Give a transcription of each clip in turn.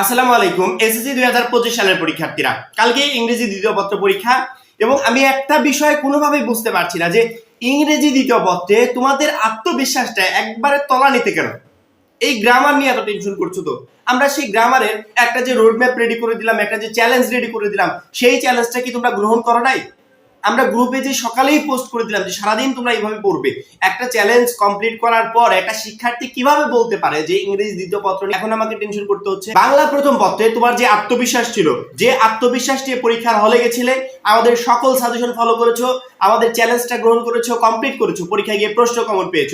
আসসালামু আলাইকুম, এসএসসি দুই হাজার পঁচিশ সালের পরীক্ষার্থীরা। কালকে ইংরেজি দ্বিতীয় পত্র পরীক্ষা এবং আমি একটা বিষয় কোনোভাবেই বুঝতে পারছি না যে ইংরেজি দ্বিতীয় পত্রে তোমাদের আত্মবিশ্বাসটা একবারে তলা নিতে কেন? এই গ্রামার নিয়ে এত টেনশন করছ তো? আমরা সেই গ্রামারের একটা যে রোড ম্যাপ রেডি করে দিলাম, একটা যে চ্যালেঞ্জ রেডি করে দিলাম, সেই চ্যালেঞ্জটা কি তোমরা গ্রহণ করো নাই? আমরা গ্রুপে যে সকালেই পোস্ট করে দিলাম যে সারাদিন তোমরা এইভাবে পড়বে, একটা চ্যালেঞ্জ কমপ্লিট করার পর একটা শিক্ষার্থী কীভাবে বলতে পারে যে ইংরেজি দ্বিতীয় পত্র এখন আমাকে টেনশন করতে হচ্ছে। বাংলা প্রথম পত্রে তোমার যে আত্মবিশ্বাস ছিল, যে আত্মবিশ্বাস নিয়ে পরীক্ষার হলে গেছিলে, আমাদের সকল সাজেশন ফলো করেছ, আমাদের চ্যালেঞ্জটা গ্রহণ করেছ কমপ্লিট করেছ, পরীক্ষায় গিয়ে প্রশ্ন কমন পেয়েছ।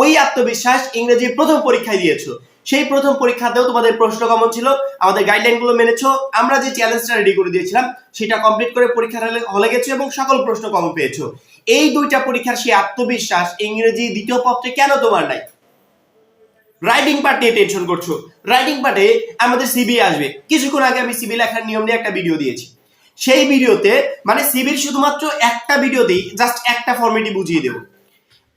ওই আত্মবিশ্বাস ইংরেজি প্রথম পরীক্ষায় দিয়েছ। সেই প্রথম পরীক্ষাতেও তোমাদের প্রশ্ন কমন ছিল, আমাদের গাইডলাইনগুলো মেনেছো, আমরা যে চ্যালেঞ্জটা রেডি করে দিয়েছিলাম, সেটা কমপ্লিট করে পরীক্ষার হলে গেছো এবং সকল প্রশ্ন কমন পেয়েছ। এই দুইটা পরীক্ষার সেই আত্মবিশ্বাস ইংরেজি দ্বিতীয় পত্রে কেন তোমার নাই? রাইটিং পার্ট নিয়ে টেনশন করছ। রাইটিং পার্টে আমাদের সিবি আসবে। কিছুক্ষণ আগে আমি সিবি লেখার নিয়ম নিয়ে একটা ভিডিও দিয়েছি। সেই ভিডিওতে মানে সিবির শুধুমাত্র একটা ভিডিওতেই জাস্ট একটা ফর্মেটই বুঝিয়ে দেবো।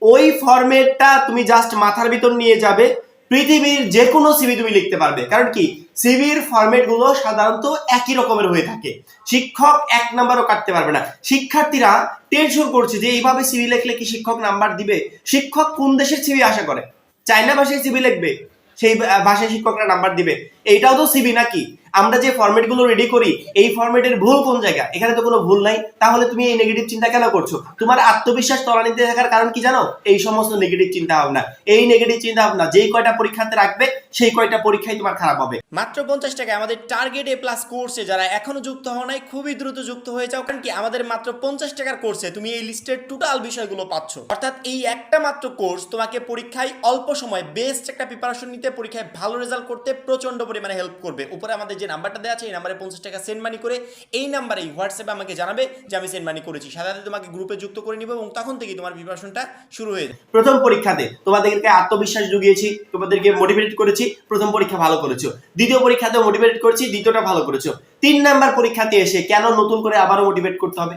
ওই ফর্মেটটা তুমি জাস্ট মাথার ভিতর নিয়ে যাবে পৃথিবীর যে কোনো সিভি তুমি লিখতে পারবে। কারণ কি? সিভির ফরম্যাটগুলো সাধারণত একই রকমের হয়ে থাকে। শিক্ষক এক নাম্বারও কাটতে পারবে না। শিক্ষার্থীরা টেনশন করছে যে এইভাবে সিভি লিখলে কি শিক্ষক নাম্বার দিবে? শিক্ষক কোন দেশের সিভি আশা করে? চাইনা ভাষায় সিভি লিখবে, সেই ভাষায় শিক্ষকরা নাম্বার দিবে। এইটাও তো সিভি নাকি? আমরা যে ফরম্যাটগুলো রেডি করি, এই ফরম্যাটের ভুল কোন জায়গা? এখানে তো কোনো ভুল নাই। তাহলে তুমি এই নেগেটিভ চিন্তা কেন করছ? তোমার আত্মবিশ্বাস তলানিতে থাকার কারণ কি জানো? এই সমস্ত নেগেটিভ চিন্তা ভাবনা। এই নেগেটিভ চিন্তা ভাবনা, যেই কয়টা পরীক্ষাতে রাখবে, সেই কয়টা পরীক্ষায় তোমার খারাপ হবে। মাত্র পঞ্চাশ টাকায় আমাদের টার্গেট এ প্লাস কোর্সে যারা এখনও যুক্ত হও নাই, খুবই দ্রুত যুক্ত হয়ে যাও। কারণ কি, আমাদের মাত্র পঞ্চাশ টাকার কোর্সে তুমি এই লিস্টের টোটাল বিষয়গুলো পাচ্ছ। অর্থাৎ এই একটা মাত্র কোর্স তোমাকে পরীক্ষায় অল্প সময় বেস্ট একটা প্রিপারেশন নিতে, পরীক্ষায় ভালো রেজাল্ট করতে প্রচণ্ড পরিমাণে হেল্প করবে। উপরে আমাদের যে নাম্বারটা দেওয়া আছে, এই নাম্বারে পঞ্চাশ টাকা সেন্ড মানি করে এই নাম্বারে হোয়াটসঅ্যাপে আমাকে জানাবে যে আমি সেন্ড মানি করেছি। সাথে তোমাকে গ্রুপে যুক্ত করে নিব এবং তখন থেকে তোমার প্রিপারেশনটা শুরু হয়ে যাবে প্রথম পরীক্ষাতে তোমাদেরকে আত্মবিশ্বাস জুগিয়েছি, তোমাদেরকে মোটিভেট করেছি, প্রথম পরীক্ষা ভালো করেছ। দ্বিতীয় পরীক্ষাতে মোটিভেট করেছি, দ্বিতীয়টা ভালো করেছ। তিন নাম্বার পরীক্ষাতে এসে কেন নতুন করে আবারও মোটিভেট করতে হবে?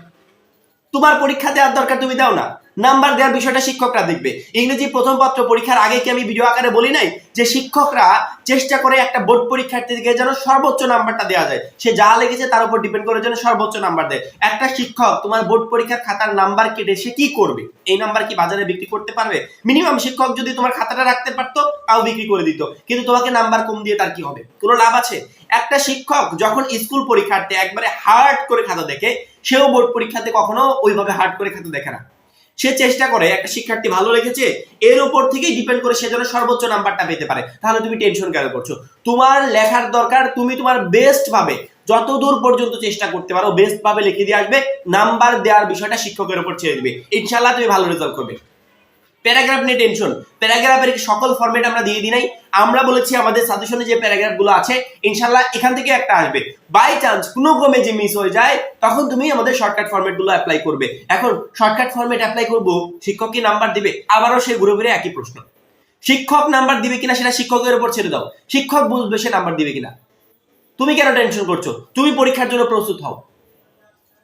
তোমার পরীক্ষা দেওয়ার দরকার তুমি দাও না। নাম্বার দেওয়ার বিষয়টা শিক্ষকরা দেখবে। ইংরেজি প্রথম পত্র পরীক্ষার আগে কি আমি ভিডিও আকারে বলি নাই? যে শিক্ষকরা চেষ্টা করে একটা বোর্ড পরীক্ষার্থীকে যেন সর্বোচ্চ নাম্বারটা দেওয়া যায়। সে যা লেগেছে তার উপর ডিপেন্ড করে যেন সর্বোচ্চ নাম্বার দেয়। একটা শিক্ষক তোমার বোর্ড পরীক্ষার খাতার নাম্বার কেটে সে কি করবে? এই নাম্বার কি বাজারে বিক্রি করতে পারবে? মিনিমাম শিক্ষক যদি তোমার খাতাটা রাখতে পারতো, তাও বিক্রি করে দিত। কিন্তু তোমাকে নাম্বার কম দিয়ে তার কি হবে? কোনো লাভ আছে? একটা শিক্ষক যখন স্কুল পরীক্ষার্থী একবারে হার্ড করে খাতা দেখে সেও বোর্ড পরীক্ষাতে কখনো ওইভাবে হার্ড করে খাতে দেখে না। সে চেষ্টা করে, একটা শিক্ষার্থী ভালো লিখেছে এর উপর থেকেই ডিপেন্ড করে সে যেন সর্বোচ্চ নাম্বারটা পেতে পারে। তাহলে তুমি টেনশন কেন করছ? তোমার লেখার দরকার, তুমি তোমার বেস্ট ভাবে যত দূর পর্যন্ত চেষ্টা করতে পারো বেস্ট ভাবে লিখে দিয়ে আসবে নাম্বার দেওয়ার বিষয়টা শিক্ষকের উপর ছেড়ে দিবে। ইনশাল্লাহ তুমি ভালো রেজাল্ট করবে। প্যারাগ্রাফ নিয়ে টেনশন প্যারাগ্রাফের সকল ফরম্যাট আমরা দিয়ে দিই নাই? আমরা বলেছি আমাদের সাজেশনে যে প্যারাগ্রাফগুলো আছে ইনশাল্লাহ এখান থেকে একটা আসবে। বাই চান্স কোনো ক্রমে যে মিস হয়ে যায়, তখন তুমি আমাদের শর্টকাট ফরম্যাটগুলো অ্যাপ্লাই করবে। এখন শর্টকাট ফরম্যাট অ্যাপ্লাই করব, শিক্ষক কি নাম্বার দিবে? আবারও সেই ঘুরে একই প্রশ্ন। শিক্ষক নাম্বার দিবে কিনা সেটা শিক্ষকের উপর ছেড়ে দাও। শিক্ষক বুঝবে সে নাম্বার দিবে কিনা। তুমি কেন টেনশন করছ? তুমি পরীক্ষার জন্য প্রস্তুত হও।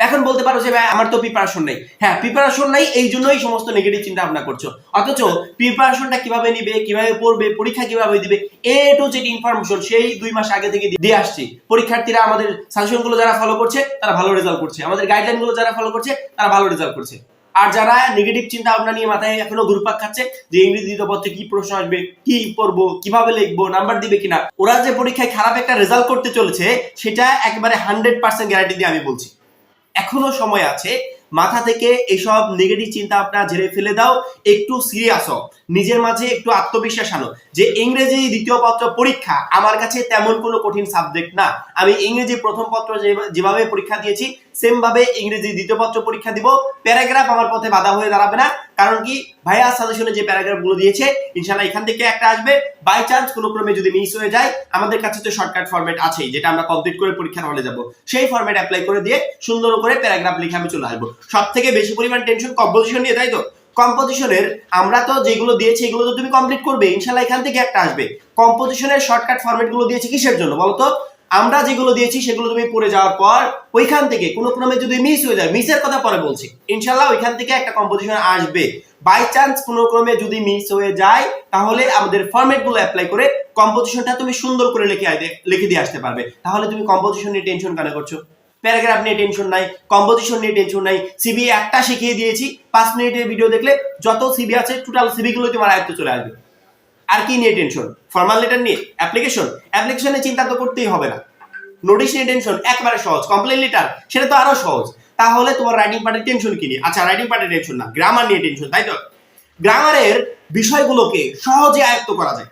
এখন বলতে পারো যে, ভাই, আমার তো প্রিপারেশন নেই। হ্যাঁ প্রিপারেশন নাই, এই জন্যই সমস্ত নেগেটিভ চিন্তা ভাবনা করছ। অথচ প্রিপারেশনটা কীভাবে নিবে, কীভাবে পড়বে, পরীক্ষা কীভাবে দিবে এ টু জেড ইনফরমেশন সেই দুই মাস আগে থেকে দিয়ে আসছি। পরীক্ষার্থীরা আমাদের সাজেশনগুলো যারা ফলো করছে, তারা ভালো রেজাল্ট করছে। আমাদের গাইডলাইনগুলো যারা ফলো করছে, তারা ভালো রেজাল্ট করছে। আর যারা নেগেটিভ চিন্তা ভাবনা নিয়ে মাথায় এখনও ঘুরপাক খাচ্ছে, যে ইংরেজি পত্রে কি প্রশ্ন আসবে, কি পড়ব, কীভাবে লিখব নাম্বার দিবে কিনা, ওরা যে পরীক্ষায় খারাপ একটা রেজাল্ট করতে চলেছে, সেটা একেবারে হান্ড্রেড পার্সেন্ট গ্যারান্টি দিয়ে আমি বলছি। এখনও সময় আছে। মাথা থেকে এসব নেগেটিভ চিন্তা আপনার ঝেড়ে ফেলে দাও, একটু সিরিয়াস হও। নিজের মাঝে একটু আত্মবিশ্বাস আনো যে ইংরেজি দ্বিতীয় পত্র পরীক্ষা আমার কাছে তেমন কোনো কঠিন সাবজেক্ট না। আমি ইংরেজি প্রথম পত্র যেভাবে পরীক্ষা দিয়েছি সেমভাবে ইংরেজি দ্বিতীয় পত্র পরীক্ষা দিব। প্যারাগ্রাফ আমার পথে বাধা হয়ে দাঁড়াবে না। কারণ কি? ভাইয়া সাজেশনে যে প্যারাগ্রাফগুলো দিয়েছে ইনশাল্লাহ এখান থেকে একটা আসবে। বাই চান্স কোনো ক্রমে যদি মিস হয়ে যায়, আমাদের কাছে তো শর্টকাট ফরম্যাট আছেই, যেটা আমরা কমপ্লিট করে পরীক্ষার হলে যাব। সেই ফরম্যাট অ্যাপ্লাই করে দিয়ে সুন্দর করে প্যারাগ্রাফ লিখে আমি চলে আসব। সব থেকে বেশি পরিমাণ টেনশন কম্পোজিশন নিয়ে, তাই তো? কম্পোজিশনের আমরা তো যেগুলো দিয়েছি, এগুলো তো তুমি কমপ্লিট করবে। ইনশাল্লাহ এখান থেকে একটা আসবে। কম্পোজিশনের শর্টকাট ফরম্যাটগুলো দিয়েছি কিসের জন্য বলতো আমরা যেগুলো দিয়েছি সেগুলো তুমি পড়ে যাওয়ার পর ওইখান থেকে, কোনো ক্রমে যদি মিস হয়ে যায় মিসের কথা পরে বলছি। ইনশাল্লাহ ওইখান থেকে একটা কম্পোজিশন আসবে। বাই চান্স কোনো ক্রমে যদি মিস হয়ে যায়, তাহলে আমাদের ফরম্যাটগুলো অ্যাপ্লাই করে কম্পোজিশনটা তুমি সুন্দর করে লিখে লিখে দিয়ে আসতে পারবে। তাহলে তুমি কম্পোজিশন নিয়ে টেনশন কেন করছ? প্যারাগ্রাফ নিয়ে টেনশন নাই কম্পোজিশন নিয়ে টেনশন নাই সিবি একটা শিখিয়ে দিয়েছি, পাঁচ মিনিটের ভিডিও দেখলে যত সিবি আছে টোটাল সিবি গুলো তোমার আয়ত্তে চলে আসবে। আর কি নিয়ে টেনশন ফর্মাল লেটার নিয়ে? অ্যাপ্লিকেশন অ্যাপ্লিকেশনে চিন্তা তো করতেই হবে না। নোটিশ নিয়ে টেনশন একবারে সহজ। কমপ্লেন লেটার সেটা তো আরও সহজ। তাহলে তোমার রাইটিং পার্টের টেনশন কি নিয়ে? আচ্ছা রাইটিং পার্টের টেনশন না গ্রামার নিয়ে টেনশন তাই তো? গ্রামারের বিষয়গুলোকে সহজে আয়ত্ত করা যায়।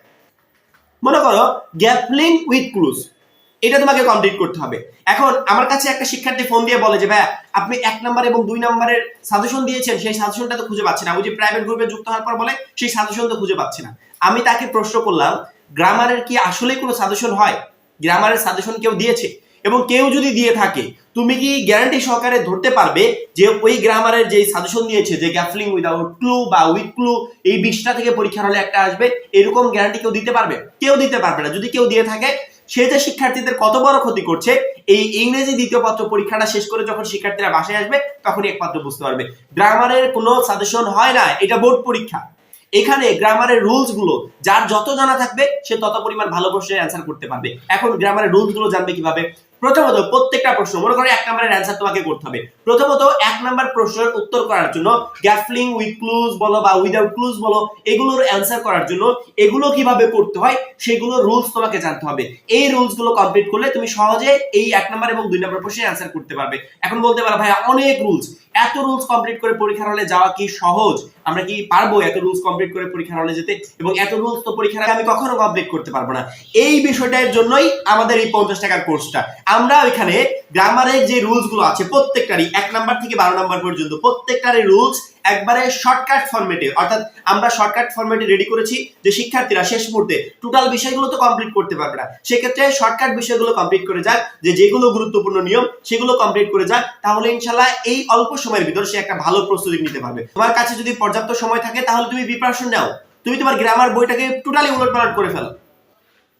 মনে করো গ্যাপলিং উইথ ক্লুজ এটা তোমাকে কমপ্লিট করতে হবে। এখন আমার কাছে একটা শিক্ষার্থী ফোন দিয়ে বলে যে, ভাইয়া, আপনি এক নাম্বার এবং দুই নাম্বারের সাজেশন দিয়েছেন, সেই সাজেশনটা তো খুঁজে পাচ্ছি না। ওই যে প্রাইভেট গ্রুপে যুক্ত হওয়ার পর বলে, সেই সাজেশন তো খুঁজে পাচ্ছি না। আমি তাকে প্রশ্ন করলাম, গ্রামারের কি আসলে কোনো সাজেশন হয়? গ্রামারের সাজেশন কেউ দিয়েছে? এবং কেউ যদি দিয়ে থাকে, তুমি কি গ্যারান্টি সহকারে ধরতে পারবে যে ওই গ্রামারের যে সাজেশন দিয়েছে, যে গ্যাফলিং উইদাউট ক্লু বা উইথ ক্লু এই বিশটা থেকে পরীক্ষার হলে একটা আসবে, এরকম গ্যারান্টি কেউ দিতে পারবে? কেউ দিতে পারবে না। যদি কেউ দিয়ে থাকে, সে যে শিক্ষার্থীদের কত বড় ক্ষতি করছে, এই ইংরেজি দ্বিতীয় পত্র পরীক্ষাটা শেষ করে যখন শিক্ষার্থীরা বাসায় আসবে, তখনই একমাত্র বুঝতে পারবে। গ্রামারের কোনো সাজেশন হয় না, এটা বোর্ড পরীক্ষা। এখানে গ্রামারের রুলসগুলো, যার যত জানা থাকবে, সে তত পরিমাণ ভালো প্রশ্নের অ্যান্সার করতে পারবে। এখন গ্রামারের রুলসগুলো জানবে কীভাবে? প্রথমত, প্রত্যেকটা প্রশ্ন, মনে করো এক নম্বরের অ্যান্সার তোমাকে করতে হবে। প্রথমত, এক নম্বর প্রশ্নের উত্তর করার জন্য গ্যাফলিং উইথ ক্লুজ বলো বা উইদাউট ক্লুজ বলো, এগুলোর অ্যান্সার করার জন্য, এগুলো কীভাবে করতে হয়, সেগুলো রুলস তোমাকে জানতে হবে। এই রুলসগুলো কমপ্লিট করলে তুমি সহজে এই এক নম্বর এবং দুই নম্বর প্রশ্নের অ্যান্সার করতে পারবে। এখন বলতে পারো ভাই অনেক রুলস এত রুলস কমপ্লিট করে পরীক্ষার হলে যাওয়া কি সহজ? আমরা কি পারব এত রুলস কমপ্লিট করে পরীক্ষার হলে যেতে? এবং এত রুলস তো পরীক্ষার আমি কখনো কমপ্লিট করতে পারব না। এই বিষয়টার জন্যই আমাদের এই পঞ্চাশ টাকার কোর্সটা আমরা ওইখানে গ্রামারের যে রুলসগুলো আছে প্রত্যেকটারই, এক নাম্বার থেকে বারো নাম্বার পর্যন্ত, প্রত্যেকটারই রুলস একবারে শর্টকাট ফরম্যাটে অর্থাৎ আমরা শর্টকাট ফরম্যাটে রেডি করেছি যে শিক্ষার্থীরা শেষ মুহূর্তে টোটাল বিষয়গুলো তো কমপ্লিট করতে পারবে না। সেক্ষেত্রে শর্টকাট বিষয়গুলো কমপ্লিট করে যাক, যে যেগুলো গুরুত্বপূর্ণ নিয়ম, সেগুলো কমপ্লিট করে যাক, তাহলে ইনশাল্লাহ এই অল্প সময়ের ভিতর সে একটা ভালো প্রস্তুতি নিতে পারবে। তোমার কাছে যদি পর্যাপ্ত সময় থাকে, তাহলে তুমি প্রিপারেশন নাও। তুমি তোমার গ্রামার বইটাকে টোটালি উলট পালট করে ফেলো।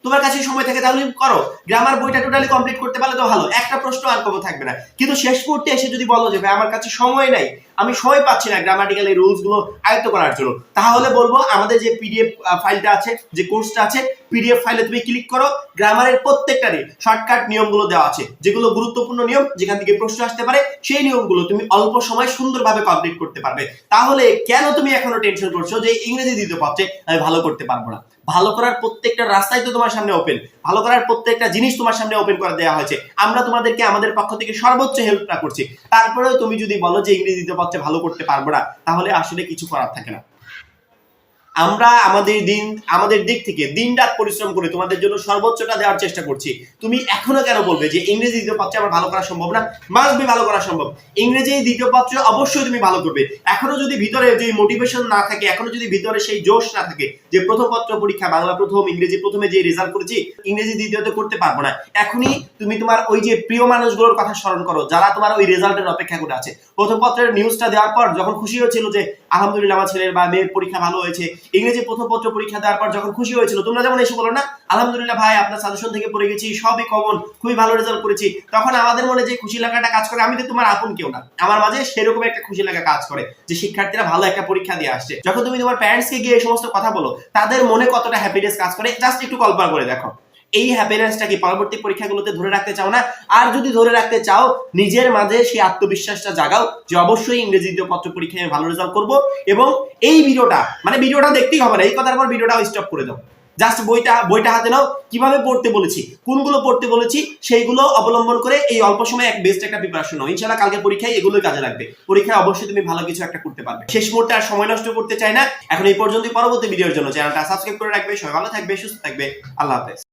তোমার কাছে সময় থাকে তাহলে করো। গ্রামার বইটা টোটালি কমপ্লিট করতে পারলে তো ভালো। একটা প্রশ্ন আর কমও থাকবে না। কিন্তু শেষ মুহূর্তে এসে যদি বলো যে, ভাই, আমার কাছে সময় নাই, আমি সময় পাচ্ছি না গ্রামাটিক্যাল এই রুলসগুলো আয়ত্ত করার জন্য। তাহলে বলব, আমাদের যে পিডিএফ ফাইলটা আছে, যে কোর্সটা আছে পিডিএফ ফাইলে তুমি ক্লিক করো। গ্রামারের প্রত্যেকটারই শর্টকাট নিয়মগুলো দেওয়া আছে। যেগুলো গুরুত্বপূর্ণ নিয়ম, যেখান থেকে প্রশ্ন আসতে পারে, সেই নিয়মগুলো তুমি অল্প সময় সুন্দরভাবে কমপ্লিট করতে পারবে। তাহলে কেন তুমি এখনও টেনশন করছ যে ইংরেজি দিতে পারছে আমি ভালো করতে পারব না? ভালো করার প্রত্যেকটা রাস্তাই তো তোমার সামনে ওপেন ভালো করার প্রত্যেকটা জিনিস তোমার সামনে ওপেন করে দেওয়া হয়েছে। আমরা তোমাদেরকে আমাদের পক্ষ থেকে সর্বোচ্চ হেল্পটা করছি। তারপরেও তুমি যদি বলো যে ইংরেজিতে পথে ভালো করতে পারব না, তাহলে আসলে কিছু করার থাকে না। আমরা আমাদের দিন, আমাদের দিক থেকে দিন রাত পরিশ্রম করে তোমাদের জন্য সর্বোচ্চটা দেওয়ার চেষ্টা করছি। তুমি এখনও কেন বলবে যে ইংরেজি দ্বিতীয় পত্রে আমার ভালো করা সম্ভব না? মাস্ট বি ভালো করা সম্ভব। ইংরেজি দ্বিতীয় পত্রে অবশ্যই তুমি ভালো করবে। এখনও যদি ভিতরে যে মোটিভেশন না থাকে, এখনও যদি ভিতরে সেই জোশ না থাকে, যে প্রথম পত্র পরীক্ষা, বাংলা প্রথম, ইংরেজি প্রথমে যে রেজাল্ট করেছি, ইংরেজি দ্বিতীয়তে করতে পারব না। এখনই তুমি তোমার ওই যে প্রিয় মানুষগুলোর কথা স্মরণ করো, যারা তোমার ওই রেজাল্টের অপেক্ষা করে আছে। প্রথম পত্রের নিউজটা দেওয়ার পর যখন খুশি হয়েছিল যে, আলহামদুলিল্লাহ, আমার ছেলের বা মেয়ের পরীক্ষা ভালো হয়েছে ইংরেজি প্রথম পত্র পরীক্ষা দেওয়ার পর যখন খুশি হয়েছিল, তোমরা যেমন এসে বলো না, আলহামদুলিল্লাহ ভাই, আপনার সাজেশন থেকে পড়ে গেছি, সবই কমন খুবই ভালো রেজাল্ট করেছি। তখন আমাদের মনে যে খুশি লাগাটা কাজ করে, আমি তো তোমার আপন কেউ না। আমার মাঝে সেরকম একটা খুশি লাগা কাজ করে, যে শিক্ষার্থীরা ভালো একটা পরীক্ষা দিয়ে আসছে। যখন তুমি তোমার প্যারেন্টসকে গিয়ে এই সমস্ত কথা বলো, তাদের মনে কতটা হ্যাপিনেস কাজ করে জাস্ট একটু কল্পনা করে দেখো। এই হ্যাপিনেসটা কি পরবর্তী পরীক্ষাগুলোতে ধরে রাখতে চাও না? আর যদি ধরে রাখতে চাও, নিজের মাঝে সেই আত্মবিশ্বাসটা জাগাও যে অবশ্যই ইংরেজি দ্বিতীয় পত্র পরীক্ষায় আমি ভালো রেজাল্ট করব এবং এই ভিডিওটা মানে ভিডিওটা দেখতেই হবে না, এই কথার পর ভিডিওটা স্টপ করে দাও। জাস্ট বইটা বইটা হাতে নাও। কীভাবে পড়তে বলেছি? কোনগুলো পড়তে বলেছি? সেইগুলো অবলম্বন করে এই অল্প সময় এক বেস্ট একটা প্রিপারেশন নাও। ইনশাআল্লাহ কালকে পরীক্ষায় এগুলোই কাজে লাগবে। পরীক্ষায় অবশ্যই তুমি ভালো কিছু একটা করতে পারবে। শেষ মুহূর্তে আর সময় নষ্ট করতে চাই না। এখন এই পর্যন্ত পরবর্তী ভিডিওর জন্য চ্যানেলটা সাবস্ক্রাইব করে রাখবে। সবাই ভালো থাকবে, সুস্থ থাকবে। আল্লাহ হাফেজ।